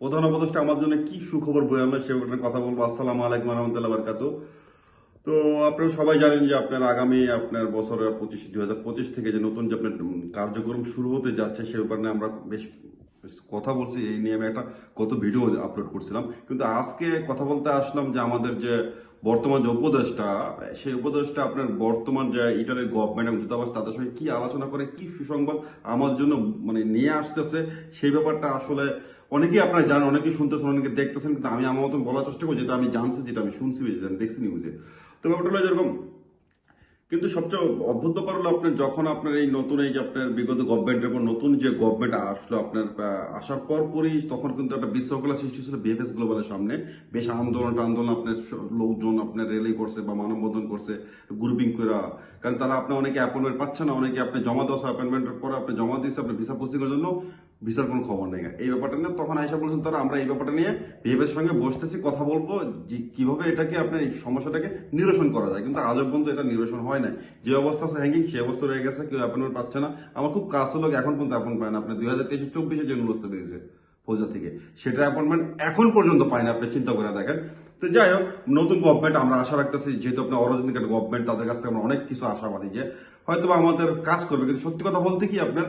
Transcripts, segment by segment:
প্রধান উপদেষ্টা আমার জন্য কি সুখবর বয়ে আনলো সে কথা বলব। আসসালামু আলাইকুম রহমতুল্লাহ বারকাত তো আপনারা সবাই জানেন যে আপনার আগামী, আপনার বছরের পঁচিশ, দুই হাজার পঁচিশ থেকে যে নতুন যে আপনার কার্যক্রম শুরু হতে যাচ্ছে সে ব্যাপারে আমরা বেশ কথা বলছি। এই নিয়ে আমি একটা গত ভিডিও আপলোড করছিলাম। কিন্তু আজকে কথা বলতে আসলাম যে আমাদের যে বর্তমান যে উপদেশটা সেই উপদেশটা আপনার বর্তমান যে ইটালির গভর্নমেন্ট এবং দূতাবাস, তাদের সঙ্গে কি আলোচনা করে, কি সুসংবাদ আমার জন্য মানে নিয়ে আসতেছে, সেই ব্যাপারটা আসলে অনেকেই আপনারা জানেন, অনেকেই শুনতেছেন, অনেকে দেখতেছেন, কিন্তু আমি আমার মতন বলার চেষ্টা করছি যেটা আমি জানছি, যেটা আমি শুনছি, যেটা আমি দেখছি নিউজে তো ব্যাপারটা হলো যেরকম, কিন্তু সবচেয়ে অদ্ভুত ব্যাপার হলো আপনার যখন আপনার এই নতুন, এই যে আপনার বিগত গভর্নমেন্টের পর নতুন যে গভর্নমেন্ট আসলো আপনার আসার পর পরই তখন কিন্তু একটা বিশৃঙ্খলা সৃষ্টি ছিল বিএফএস গ্লোবালের সামনে। বেশ আন্দোলন আন্দোলন আপনার লোকজন আপনার রেলি করছে বা মানববন্ধন করছে গ্রুপিং করা। কারণ তারা আপনার অনেকে অ্যাপয়েন্টমেন্ট পাচ্ছে না, অনেকে আপনি জমা দেওয়া অ্যাপয়েন্টমেন্টের পরে আপনি জমা দিয়েছে, আপনার ভিসা পোস্টিংয়ের জন্য। ভিসার কোনো খবর নেই। এই ব্যাপারটা নিয়ে তখন আইসা বলছেন, তারা, আমরা এই ব্যাপারটা নিয়ে বিহেভের সঙ্গে বসতেছি, কথা বলব, যে কীভাবে এটাকে আপনার এই সমস্যাটাকে নিরসন করা যায়। কিন্তু আজও পর্যন্ত এটা নিরসন হয় না যে অবস্থা আছে হ্যাঙ্গিং সে অবস্থা রয়ে গেছে, কেউ অ্যাপয়েন্টমেন্ট পাচ্ছে না। আমার খুব কাজ হলো এখন পর্যন্ত অ্যাপয়েন্ট পায় না। আপনার দুই হাজার তেইশে চব্বিশে যে ব্যবস্থা দিয়েছে ফৌজা থেকে, সেটা অ্যাপয়েন্টমেন্ট এখন পর্যন্ত পায় না, আপনি চিন্তা করে দেখেন। তো যাই হোক, নতুন গভর্নমেন্ট আমরা আশা রাখতেছি, যেহেতু আপনার অরিজিনাল গভর্নমেন্ট তাদের কাছ থেকে আমরা অনেক কিছু আশাবাদী যে হয়তো আমাদের কাজ করবে। কিন্তু সত্যি কথা বলতে কি আপনার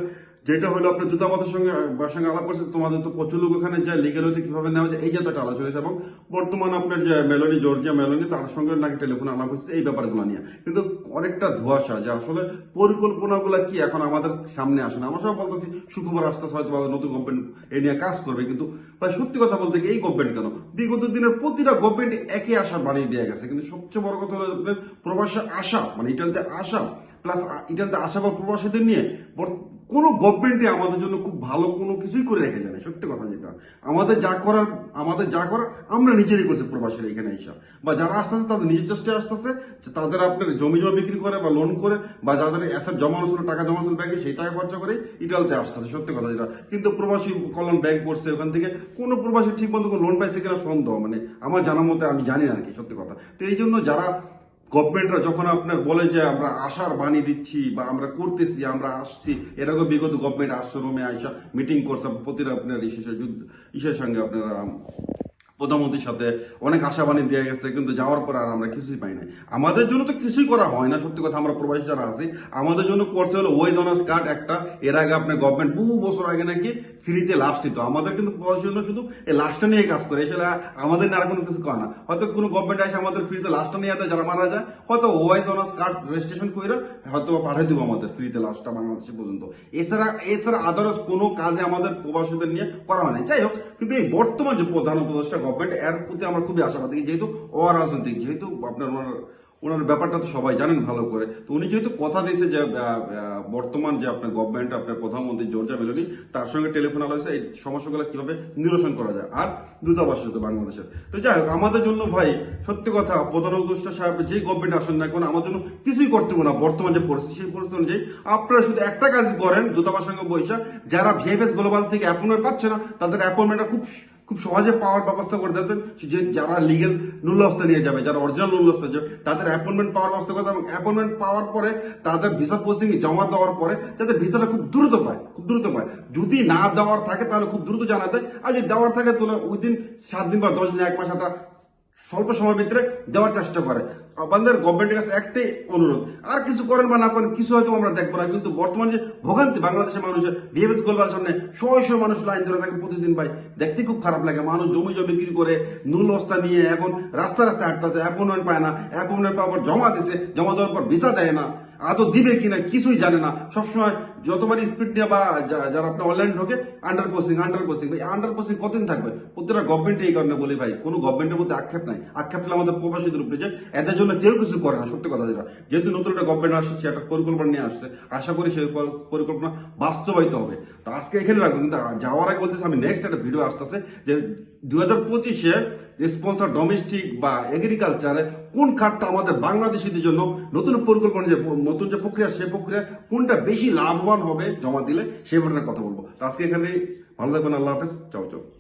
যেটা হলো আপনার দূতাবাসের সঙ্গে সঙ্গে আলাপ করছে তোমাদের তো প্রচুর লোক ওখানে যায় লিগেল হতে কীভাবে নেওয়া যায়, এই যে একটা আলোচনা হয়েছে। এবং বর্তমান আপনার যে মেলোনি, জর্জিয়া মেলোনি, তার সঙ্গে নাকি টেলিফোনে আলাপ হচ্ছে, এই ব্যাপারগুলো নিয়ে। কিন্তু অনেকটা ধোয়াশা যে আসলে পরিকল্পনাগুলো কি এখন আমাদের সামনে আসে না। আমরা সব বলতেছি সুখবর আসতেছে হয়তো নতুন গভর্নমেন্ট এই নিয়ে কাজ করবে, কিন্তু ভাই, সত্যি কথা বলতে এই গভর্নমেন্ট কেন? বিগত দিনের প্রতিটা গভর্নমেন্ট একই আশা বানিয়ে দেওয়া গেছে। কিন্তু সবচেয়ে বড় কথা হলো প্রবাসে আসা মানে ইটালিতে আসা প্লাস ইটালিতে আসা বা প্রবাসীদের নিয়ে কোনো গভর্নমেন্টে আমাদের জন্য খুব ভালো কোনো কিছুই করে রেখে না সত্যি কথা যেটা। আমাদের যা করার, আমাদের যা করার, আমরা নিজেরই করছি প্রবাসীরা এখানে এসা। বা যারা আসতেছে তাদের নিজের চেষ্টায় আসতেছে তাদের আপনার জমি জমা বিক্রি করে বা লোন করে, বা যাদের অ্যাসেট জমা ছিল টাকা জমা ছিল ব্যাংকে, সেই টাকা খরচা করে ইটালিতে আসতেছে সত্যি কথা যেটা। কিন্তু প্রবাসী কল্যাণ ব্যাংক করছে ওখান থেকে, কোনো প্রবাসী ঠিক মতো লোন পাইছে কিনা সন্দেহ মানে আমার জানার মতে আমি জানি না আর কি, সত্যি কথা। তো এই জন্য যারা গভর্নমেন্টরা যখন আপনার বলে যে আমরা আশার বাণী দিচ্ছি বা আমরা করতেছি, আমরা আসছি এরকম বিগত গভর্নমেন্ট আশ্রমে রোমে আইসা মিটিং করছে প্রতিটা আপনার ইসের সঙ্গে আপনারা প্রধানমন্ত্রীর সাথে অনেক আশাবাণী দেওয়া গেছে, কিন্তু যাওয়ার পর আর আমরা কিছুই পাই নাই। আমাদের জন্য তো কিছুই করা হয় না, সত্যি কথা আমরা প্রবাসী যারা আছি, আমাদের জন্য করছে হলো ওয়েজ অনার্স কার্ড একটা। এর আগে আপনার গভর্নমেন্ট বহু বছর আগে নাকি ফ্রিতে লাস্ট দিত। আমাদের কিন্তু প্রবাসী জন্য শুধু এই লাস্টটা নিয়ে কাজ করে। এছাড়া আমাদের আর কোনো কিছু করে না। হয়তো কোনো গভর্নমেন্ট আসে আমাদের ফ্রিতে লাস্টটা নিয়ে যারা মারা যায়, হয়তো ওয়াইজ অনার্স কার্ড রেজিস্ট্রেশন করে হয়তো পাঠিয়ে দেবো আমাদের ফ্রিতে লাস্টটা বাংলাদেশে পর্যন্ত। এছাড়া এছাড়া আদারস কোনো কাজে আমাদের প্রবাসীদের নিয়ে করা হয় না যাই হোক, কিন্তু এই বর্তমান যে প্রধান উপদেষ্টা গভর্নমেন্ট এর প্রতি আমরা খুবই আশাবাদী। যেহেতু অরাজনৈতিক যেহেতু আপনার ওনার ওনার ব্যাপারটা তো সবাই জানেন ভালো করে। তো উনি যেহেতু কথা দিয়েছে যে বর্তমান যে আপনার গভর্নমেন্ট আপনার প্রধানমন্ত্রী জর্জা মেলোনি, তার সঙ্গে টেলিফোন আলোচনা এই সমস্যাগুলো কীভাবে নিরসন করা যায়। আর দূতাবাস সাথে বাংলাদেশের। তো যাই হোক, আমাদের জন্য ভাই, সত্যি কথা প্রধান উপদেষ্টা সাহেব যেই গভর্নমেন্ট আসেন না কেন, আমার জন্য কিছুই করতে না। বর্তমান যে পরিস্থিতি, সেই পরিস্থিতি অনুযায়ী আপনারা শুধু একটা কাজ করেন, দূতাবাস সঙ্গে বৈশা যারা ভিএফএস গ্লোবাল থেকে অ্যাপয়েন্টমেন্ট পাচ্ছে না, তাদের অ্যাপয়েন্টমেন্টটা খুব খুব সহজে পাওয়ার ব্যবস্থা করে দেবেন যে যারা লিগেল নুল্লস্তা নিয়ে যাবে, যারা অরিজিনাল নুল্লস্তা যাবে তাদের অ্যাপয়েন্টমেন্ট পাওয়ার ব্যবস্থা করে এবং অ্যাপয়েন্টমেন্ট পাওয়ার পরে তাদের ভিসা পোস্টিং জমা দেওয়ার পরে যাতে ভিসাটা খুব দ্রুত পায়, খুব দ্রুত পায়। যদি না দেওয়ার থাকে, তাহলে খুব দ্রুত জানা দেয় আর যদি দেওয়ার থাকে, তাহলে উইদিন সাত দিন বা দশ দিন, এক মাস একটা স্বল্প সময়ের ভিতরে দেওয়ার চেষ্টা করে। আমাদের গভর্নমেন্টের কাছে একটাই অনুরোধ। আর কিছু করেন বা না করেন, কিছু হয়তো আমরা দেখব না। কিন্তু বর্তমান যে ভোগান্তি বাংলাদেশের মানুষের বিএমএস গোলবার সামনে শয় শয় মানুষ লাইন ধরে থাকে প্রতিদিন ভাই। দেখতে খুব খারাপ লাগে। মানুষ জমি জমি বিক্রি করে নুল অস্তা নিয়ে এখন রাস্তা রাস্তায় হাঁটতেছে অ্যাপয়েন্টমেন্ট পায় না অ্যাপয়েন্টমেন্ট পাওয়ার জমা দিছে, জমা দেওয়ার পর ভিসা দেয় না। আদৌ দিবে কিনা কিছুই জানে না। সবসময় যতবার স্পিড নিয়ে বা যারা আপনার অনলাইন ঢোকে আন্ডার পোস্টিং আন্ডার পোস্টিং ভাই আন্ডার পোস্টিং কতদিন থাকবে? প্রত্যেকটা গভর্নমেন্ট এই কারণে বলি ভাই, কোনো গভর্নমেন্টের মধ্যে আক্ষেপ নাই। আক্ষেপ হলে আমাদের প্রবাসীদের উপরে যে এদের জন্য কেউ কিছু করে না, সত্যি কথা যেটা। যেহেতু নতুন একটা গভর্নমেন্ট আসছে, সে একটা পরিকল্পনা নিয়ে আসছে। আশা করি সেই পরিকল্পনা বাস্তবায়িত হবে। তো আজকে এখানে রাখব, কিন্তু যাওয়ার আগে বলতেছি, আমি নেক্সট একটা ভিডিও আসতেছে যে দু হাজার পঁচিশে স্পন্সর ডোমেস্টিক বা এগ্রিকালচারে কোন খাতটা আমাদের বাংলাদেশিদের জন্য নতুন পরিকল্পনা যে নতুন যে প্রক্রিয়া, সে প্রক্রিয়া কোনটা বেশি লাভবান হবে জমা দিলে, সে ব্যাপারে কথা বলব। আজকে এখানে ভালো থাকবেন, আল্লাহ হাফেজ। চাও চাও।